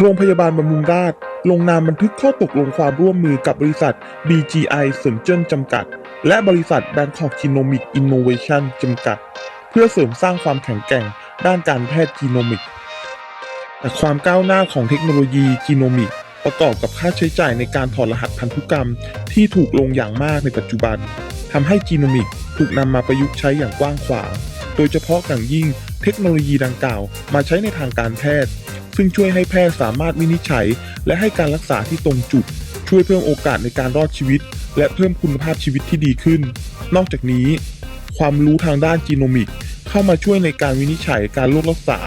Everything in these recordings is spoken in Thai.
โรงพยาบาลบำรุงราษฎร์ลงนามบันทึกข้อตกลงความร่วมมือกับบริษัท BGI เซินเจิ้นจำกัด และบริษัท Bangkok Genomic Innovation จำกัด เพื่อเสริมสร้างความแข็งแกร่งด้านการแพทย์จีโนมิกแต่ความก้าวหน้าของเทคโนโลยีจีโนมิกประกอบกับค่าใช้จ่ายในการถอดรหัสพันธุกรรม ที่ถูกลงอย่างมากในปัจจุบันทำให้จีโนมิกถูกนำมาประยุกต์ใช้อย่างกว้างขวาง โดยเฉพาะอย่างยิ่งเทคโนโลยีดังกล่าวมาใช้ในทางการแพทย์ ซึ่งช่วยให้แพทย์สามารถวินิจฉัย และให้การรักษาที่ตรงจุด ช่วยเพิ่มโอกาสในการรอดชีวิต และเพิ่มคุณภาพชีวิตที่ดีขึ้น นอกจากนี้ ความรู้ทางด้านจีโนมิก เข้ามาช่วยในการวินิจฉัยการโรครักษา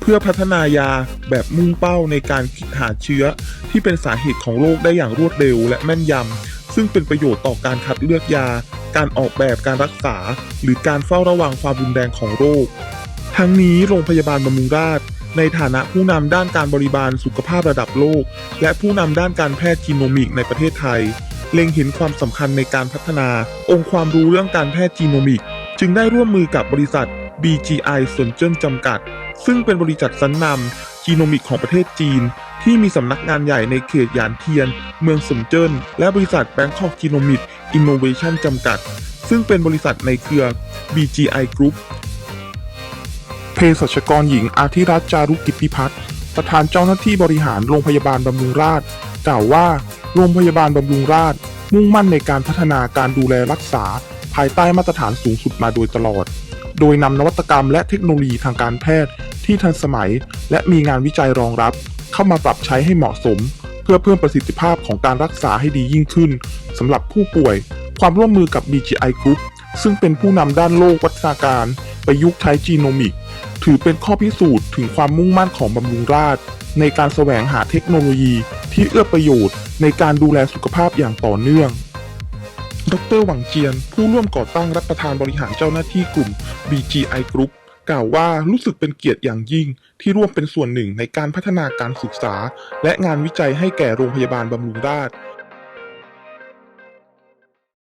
เพื่อพัฒนายาแบบมุ่งเป้าในการคิดหาเชื้อ ที่เป็นสาเหตุของโรคได้อย่างรวดเร็ว และแม่นยำซึ่งเป็นประโยชน์ต่อการคัดเลือกยา การออกแบบการรักษา หรือการเฝ้าระวังความรุนแรงของโรคทั้งนี้โรงพยาบาลบำรุงราษฎร์ ในฐานะผู้นำด้านการบริบาลสุขภาพระดับโลก และผู้นำด้านการแพทย์จีโนมิกในประเทศไทย เล็งเห็นความสำคัญในการพัฒนา องค์ความรู้เรื่องการแพทย์จีโนมิก จึงได้ร่วมมือกับบริษัท BGI สวนเจิ้นจำกัด ซึ่งเป็นบริษัทชั้นนำจีโนมิกของประเทศจีน ที่มีสำนักงานใหญ่ในเขตหยานเทียน เมืองสนเจิ้น และบริษัท Bangkok Genomic Innovation จำกัด ซึ่งเป็นบริษัทในเครือ BGI Group เภสัชกรหญิงอาทิรัตน์จารุกิจพิพัฒน์ประธานเจ้าหน้าที่บริหารโรงพยาบาลบำรุงราษฎร์กล่าวว่า โรงพยาบาลบำรุงราษฎร์มุ่งมั่นในการพัฒนาการดูแลรักษา ภายใต้มาตรฐานสูงสุดมาโดยตลอด โดยนำนวัตกรรมและเทคโนโลยีทางการแพทย์ที่ทันสมัย และมีงานวิจัยรองรับ เข้ามาปรับใช้ให้เหมาะสม เพื่อเพิ่มประสิทธิภาพของการรักษาให้ดียิ่งขึ้นสำหรับผู้ป่วย ความร่วมมือกับ BGI Group ซึ่งเป็นผู้นำด้านโลกวัฒนาการ ประยุกต์ใช้จีโนมิก ถือเป็นข้อพิสูจน์ถึงความมุ่งมั่นของบำรุงราษฎร์ในการแสวงหาเทคโนโลยีที่เอื้อประโยชน์ในการดูแลสุขภาพอย่างต่อเนื่อง ดรหวังเจียน ผู้ร่วมก่อตั้งรัฐประธานบริหารเจ้าหน้าที่กลุ่ม BGI Group กล่าวว่ารู้สึกเป็นเกียรติอย่างยิ่งที่ร่วมเป็นส่วนหนึ่งในการพัฒนาการศึกษา และงานวิจัยให้แก่โรงพยาบาลบำรุงราษฎร์